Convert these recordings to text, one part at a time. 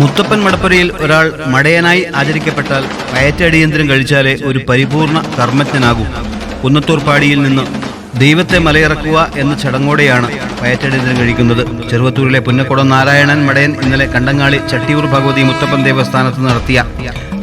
മുത്തപ്പൻ മടപ്പുരയിൽ ഒരാൾ മടയനായി ആചരിക്കപ്പെട്ടാൽ കയറ്റടിയന്ത്രം കഴിച്ചാലേ ഒരു പരിപൂർണ കർമ്മജ്ഞനാകൂ. കുന്നത്തൂർ പാടിയിൽ നിന്ന് ദൈവത്തെ മലയിറക്കുക എന്ന ചടങ്ങോടെയാണ് പയറ്റടിയന്തരം കഴിക്കുന്നത്. ചെറുവത്തൂരിലെ പുന്നക്കുടം നാരായണൻ മടയൻ ഇന്നലെ കണ്ടങ്ങാളി ചട്ടിയൂർ ഭഗവതി മുത്തപ്പൻ ദേവസ്ഥാനത്ത് നടത്തിയ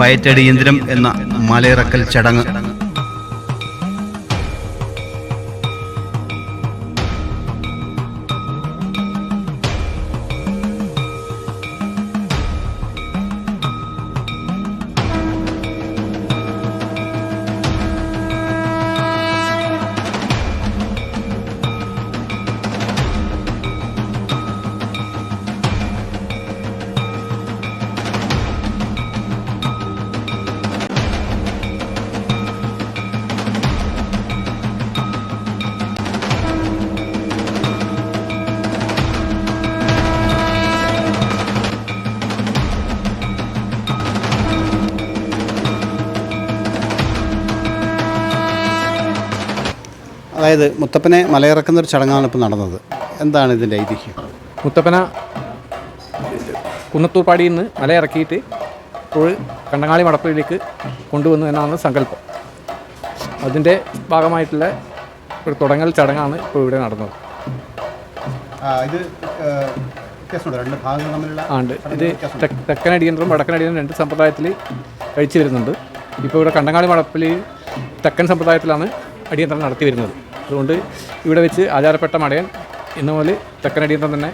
പയറ്റടിയന്ത്രം എന്ന മലയിറക്കൽ ചടങ്ങ്. അതായത് മുത്തപ്പനെ മലയിറക്കുന്ന ഒരു ചടങ്ങാണ് ഇപ്പോൾ നടന്നത്. എന്താണ് ഇതിന്റെ ഐതിഹ്യം? മുത്തപ്പന കുന്നത്തൂർപ്പാടിയിൽ നിന്ന് മലയിറക്കിയിട്ട് ഇപ്പോൾ കണ്ടങ്ങാളി മടപ്പിലേക്ക് കൊണ്ടുവന്നു എന്നാണ് സങ്കല്പം. അതിന്റെ ഭാഗമായിട്ടുള്ള ഒരു തുടങ്ങൽ ചടങ്ങാണ് ഇപ്പോൾ ഇവിടെ നടന്നത്. ഇത് ആണ്ട് ഇത് തെക്കൻ അടിയന്തരം വടക്കൻ അടിയന്തരം രണ്ട് സമ്പ്രദായത്തിൽ കഴിച്ചു വരുന്നുണ്ട്. ഇപ്പോൾ ഇവിടെ കണ്ടങ്ങാളി മടപ്പിൽ തെക്കൻ സമ്പ്രദായത്തിലാണ് അടിയന്തരം നടത്തി വരുന്നത്. അതുകൊണ്ട് ഇവിടെ വെച്ച് ആചാരപ്പെട്ട മടയൻ ഇന്ന് പോലെ തെക്കൻ തന്നെ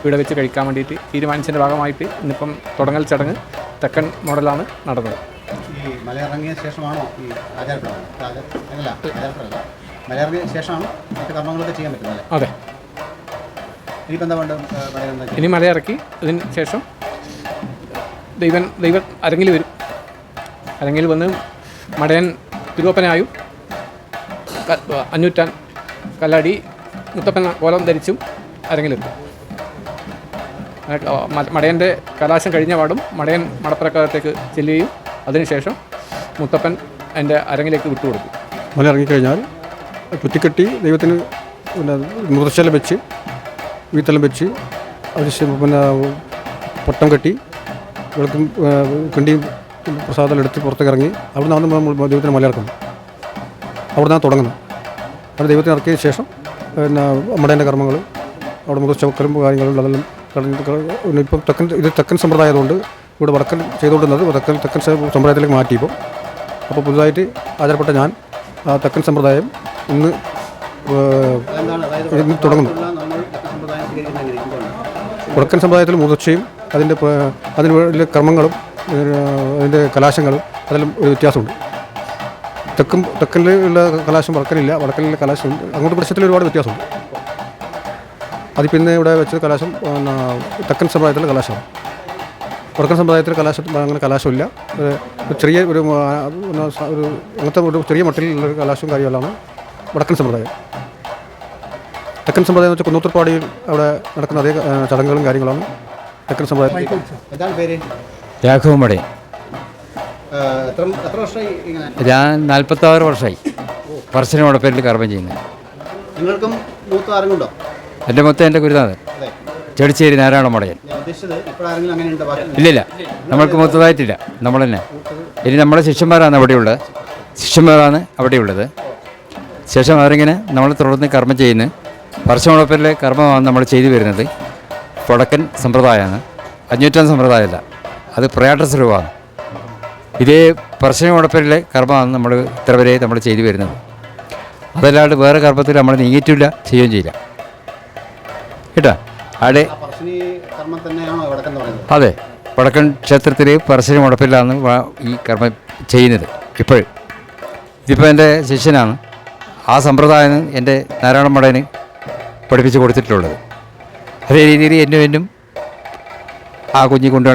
ഇവിടെ വെച്ച് കഴിക്കാൻ വേണ്ടിയിട്ട് തീരുമാനിച്ചതിന്റെ ഭാഗമായിട്ട് ഇന്നിപ്പം തുടങ്ങൽ ചടങ്ങ് തെക്കൻ മോഡലാണ് നടന്നത്. ഈ മലയിറങ്ങിയ ശേഷമാണോ ഈ മലയിറങ്ങിയ കർമ്മങ്ങളൊക്കെ ചെയ്യാൻ പറ്റുന്നത് അതെ. ഇനി മലയിറക്കി അതിന് ശേഷം ദൈവൻ ദൈവം അരങ്ങിൽ വരും. അരങ്ങിൽ വന്ന് മടയൻ തിരുവപ്പനായും അഞ്ഞൂറ്റാൻ കല്ലാടി മുത്തപ്പൻ കോലം ധരിച്ചും അരങ്ങിലെത്തും. മടയന്റെ കലാശം കഴിഞ്ഞ പാടും മടയൻ മടപ്പുരക്കകത്തേക്ക് ചെല്ലുകയും അതിനുശേഷം മുത്തപ്പൻ എന്റെ അരങ്ങിലേക്ക് വിട്ടുകൊടുക്കും. മല ഇറങ്ങിക്കഴിഞ്ഞാൽ ചുറ്റിക്കെട്ടി ദൈവത്തിന് പിന്നെ മൃതശലം വെച്ച് വീത്തലം വെച്ച് അതിന് പിന്നെ പൊട്ടം കെട്ടി വിളക്കും കിണ്ടിയും പ്രസാദം എടുത്ത് പുറത്തേക്ക് ഇറങ്ങി അവിടെ നിന്ന് നമ്മൾ ദൈവത്തിന് മല ഇറക്കുന്നത് അവിടെ തുടങ്ങുന്നത്. അവിടെ ദൈവത്തിന് ഇറക്കിയ ശേഷം പിന്നെ അമ്മടേന്റെ കർമ്മങ്ങൾ അവിടെ മുതർച്ചക്കലും കാര്യങ്ങളും അതെല്ലാം കടഞ്ഞ് ഇപ്പം തെക്കൻ ഇത് തെക്കൻ സമ്പ്രദായമായതുകൊണ്ട് ഇവിടെ വടക്കൻ ചെയ്തുകൊണ്ടിരുന്നത് തെക്കൻ തെക്കൻ സമ്പ്രദായത്തിലേക്ക് മാറ്റി ഇപ്പോൾ അപ്പോൾ പുതുതായിട്ട് ആചാരപ്പെട്ട ഞാൻ തെക്കൻ സമ്പ്രദായം ഇന്ന് ഇന്ന് തുടങ്ങുന്നു. സമ്പ്രദായം വടക്കൻ സമ്പ്രദായത്തിൽ മുതിർച്ചയും അതിന്റെ അതിന് വേണ്ടിയ കർമ്മങ്ങളും അതിന്റെ കലാശങ്ങളും അതെല്ലാം ഒരു വ്യത്യാസമുണ്ട്. തെക്കും തെക്കനിലുള്ള കലാശം വടക്കനില്ല വടക്കനിലെ കലാശം അങ്ങോട്ട് പ്രശ്നത്തിൽ ഒരുപാട് വ്യത്യാസമുണ്ട്. അത് പിന്നെ ഇവിടെ വെച്ചത് കലാശം തെക്കൻ സമ്പ്രദായത്തിലെ കലാശമാണ്. വടക്കൻ സമുദായത്തിലെ കലാശം അങ്ങനെ കലാശമില്ല. ചെറിയ ഒരു ഒരു അങ്ങനത്തെ ഒരു ചെറിയ മട്ടിലുള്ള ഒരു കലാശവും കാര്യമല്ലാണ് വടക്കൻ സമ്പ്രദായം. തെക്കൻ സമ്പ്രദായം എന്ന് വെച്ചാൽ കുന്നൂത്തർപ്പാടിയിൽ അവിടെ നടക്കുന്ന അതേ ചടങ്ങുകളും കാര്യങ്ങളാണ് തെക്കൻ സമ്പ്രദായം രാഘവമടേ എത്ര വർഷമായി ഞാൻ നാൽപ്പത്താറ് വർഷമായി. പറശ്ശിനോടെ പേരിൽ കർമ്മം ചെയ്യുന്നത് നിങ്ങൾക്കും മൂത്ത എന്റെ മൊത്തം എന്റെ ഗുരുനാഥൻ. ചെടിച്ചേരി നാരായണ മുടയൻ ഇല്ലില്ല. നമ്മൾക്ക് മൊത്തമായിട്ടില്ല നമ്മൾ തന്നെ ഇനി നമ്മുടെ ശിഷ്യന്മാരാണ് അവിടെയുള്ളത്. ശിഷ്യന്മാരാണ് അവിടെയുള്ളത്. ശേഷം അവരിങ്ങനെ നമ്മൾ തുടർന്ന് കർമ്മം ചെയ്യുന്നു. പറശ്ശിനോടൊപ്പരിലെ കർമ്മമാണ് നമ്മൾ ചെയ്തു വരുന്നത്. വടക്കൻ സമ്പ്രദായമാണ്. അഞ്ഞൂറ്റാം സമ്പ്രദായമല്ല. അത് പ്രയാട്ട സ്വരൂപമാണ്. ഇതേ പറശ്ശിനോടൊപ്പരിലെ കർമ്മമാണ് നമ്മൾ ഇത്ര വരെ നമ്മൾ ചെയ്തു വരുന്നത്. അതല്ലാണ്ട് വേറെ കർമ്മത്തിൽ നമ്മൾ നീങ്ങിയിട്ടില്ല ചെയ്യുകയും ചെയ്യില്ല. കേട്ടോ? അവിടെ അതെ. വടക്കൻ ക്ഷേത്രത്തിൽ പരസ്യം ഉടപ്പില്ലാന്ന് ഈ കർമ്മം ചെയ്യുന്നത് ഇപ്പോൾ ഇതിപ്പോൾ എന്റെ ശിഷ്യനാണ്. ആ സമ്പ്രദായം എന്റെ നാരായണ മടന് പഠിപ്പിച്ച് കൊടുത്തിട്ടുള്ളത്. അതേ രീതിയിൽ എന്നും എന്നും ആ കുഞ്ഞി കൊണ്ടു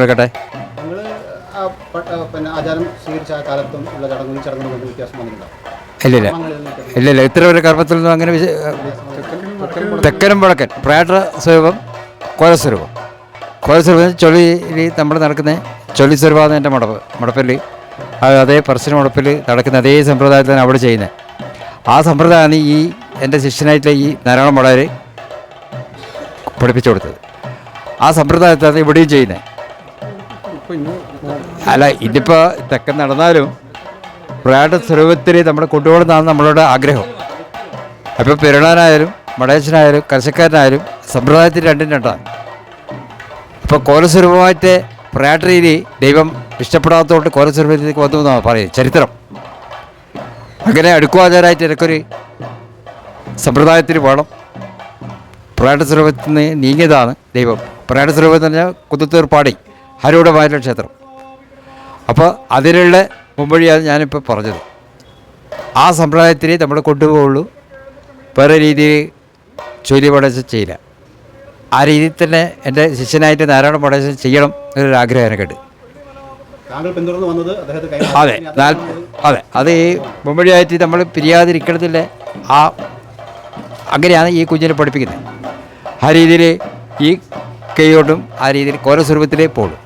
പിന്നെ ആചാരം സ്വീകരിച്ച ആ കാലത്തും ഉള്ള ചടങ്ങും ചടങ്ങും തമ്മിൽ വ്യത്യാസം വന്നിട്ടുണ്ടോ ഇല്ലില്ല. ഇല്ലില്ല ഇത്ര ഒരു കർമ്മത്തിൽ നിന്നും അങ്ങനെ തെക്കനും വടക്കൻ. പ്രയാട്ട സ്വരൂപം കോലസ്വരൂപം കോലസ്വരൂപം ചൊളി നമ്മൾ നടക്കുന്ന ചൊളി സ്വരൂപമാണ് എന്റെ മടപ്പ് മടപ്പിൽ അതേ പറശ്ശിന മടപ്പിൽ നടക്കുന്ന അതേ സമ്പ്രദായത്തിലാണ് അവിടെ ചെയ്യുന്നത് ആ സമ്പ്രദായമാണ് ഈ എന്റെ ശിഷ്യനായിട്ടുള്ള ഈ നാരായണ മടവർ പഠിപ്പിച്ചു കൊടുത്തത്. ആ സമ്പ്രദായത്താണ് ഇവിടെയും ചെയ്യുന്നത് അല്ല ഇതിപ്പോൾ തെക്കൻ നടന്നാലും പ്രയാട്ട സ്വരൂപത്തിൽ നമ്മുടെ കൊണ്ടുപോകണമെന്നാണ് നമ്മളുടെ ആഗ്രഹം. അപ്പോൾ പെരുണാനായാലും മടേശനായാലും കർഷക്കാരനായാലും സമ്പ്രദായത്തിൽ രണ്ടും രണ്ടാണ്. അപ്പോൾ കോലസ്വരൂപമായിട്ട് പ്രയാട്ട രീതി ദൈവം ഇഷ്ടപ്പെടാത്തതുകൊണ്ട് കോലസ്വരൂപത്തിലേക്ക് വന്നു എന്നാണ് പറയുന്നത് ചരിത്രം. അങ്ങനെ അടുക്കുവാചാരായിട്ട് എനിക്കൊരു സമ്പ്രദായത്തിൽ വേണം പ്രയാട്ട സ്വരൂപത്തിൽ നിന്ന് നീങ്ങിയതാണ് ദൈവം. പ്രയാട്ട സ്വരൂപം എന്ന് പറഞ്ഞാൽ കുന്നത്തൂർ പാടി ഹരൂഢമായിട്ടുള്ള ക്ഷേത്രം. അപ്പോൾ അതിലുള്ള മുമ്പൊഴിയാണ് ഞാനിപ്പോൾ പറഞ്ഞത്. ആ സമ്പ്രദായത്തിൽ നമ്മൾ കൊണ്ടുപോകുള്ളൂ വേറെ രീതിയിൽ ചൊല്ലി പടച്ച് ചെയ്യില്ല. ആ രീതിയിൽ തന്നെ എന്റെ ശിഷ്യനായിട്ട് നാരായണ പടച്ച് ചെയ്യണം എന്നൊരു ആഗ്രഹം എനിക്കുണ്ട്. അതെ അതെ. അത് ഈ മുമ്പഴിയായിട്ട് നമ്മൾ പിരിയാതിരിക്കണത്തില്ല ആ അങ്ങനെയാണ് ഈ കുഞ്ഞിനെ പഠിപ്പിക്കുന്നത്. ആ രീതിയിൽ ഈ കൈയോട്ടും ആ രീതിയിൽ കോരസ്വരൂപത്തിലേ പോകുള്ളൂ